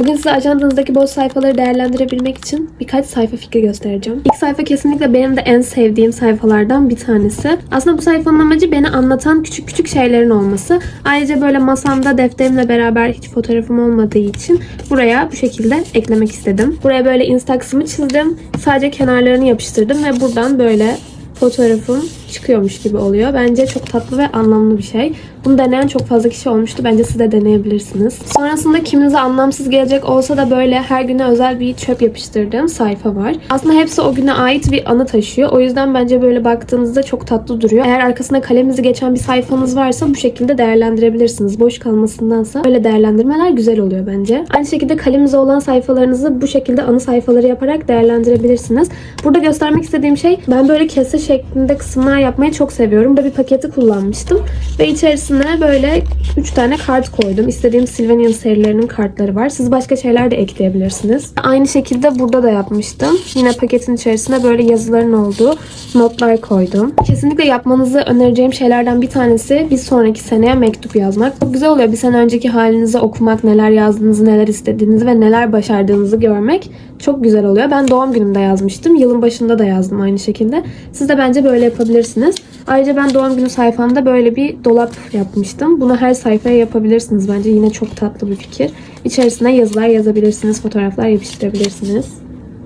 Bugün size ajandanızdaki boş sayfaları değerlendirebilmek için birkaç sayfa fikri göstereceğim. İlk sayfa kesinlikle benim de en sevdiğim sayfalardan bir tanesi. Aslında bu sayfanın amacı beni anlatan küçük küçük şeylerin olması. Ayrıca böyle masamda defterimle beraber hiç fotoğrafım olmadığı için buraya bu şekilde eklemek istedim. Buraya böyle instax'ımı çizdim. Sadece kenarlarını yapıştırdım ve buradan böyle fotoğrafım çıkıyormuş gibi oluyor. Bence çok tatlı ve anlamlı bir şey. Bunu deneyen çok fazla kişi olmuştu. Bence siz de deneyebilirsiniz. Sonrasında kiminize anlamsız gelecek olsa da böyle her güne özel bir çöp yapıştırdığım sayfa var. Aslında hepsi o güne ait bir anı taşıyor. O yüzden bence böyle baktığınızda çok tatlı duruyor. Eğer arkasına kalemizi geçen bir sayfanız varsa bu şekilde değerlendirebilirsiniz. Boş kalmasındansa böyle değerlendirmeler güzel oluyor bence. Aynı şekilde kalemize olan sayfalarınızı bu şekilde anı sayfaları yaparak değerlendirebilirsiniz. Burada göstermek istediğim şey ben böyle kese şeklinde kısımlar yapmayı çok seviyorum. Burada bir paketi kullanmıştım ve içerisine böyle 3 tane kart koydum. İstediğim Sylvanian serilerinin kartları var. Siz başka şeyler de ekleyebilirsiniz. Aynı şekilde burada da yapmıştım. Yine paketin içerisine böyle yazıların olduğu notlar koydum. Kesinlikle yapmanızı önereceğim şeylerden bir tanesi bir sonraki seneye mektup yazmak. Çok güzel oluyor bir sene önceki halinizi okumak, neler yazdığınızı, neler istediğinizi ve neler başardığınızı görmek çok güzel oluyor. Ben doğum günümde yazmıştım. Yılın başında da yazdım aynı şekilde. Siz de bence böyle yapabilirsiniz. Ayrıca ben doğum günü sayfamda böyle bir dolap yapmıştım. Bunu her sayfaya yapabilirsiniz. Bence yine çok tatlı bir fikir. İçerisine yazılar yazabilirsiniz, fotoğraflar yapıştırabilirsiniz.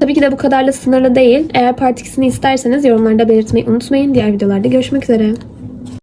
Tabii ki de bu kadarla sınırlı değil. Eğer part 2'sini isterseniz yorumlarda belirtmeyi unutmayın. Diğer videolarda görüşmek üzere.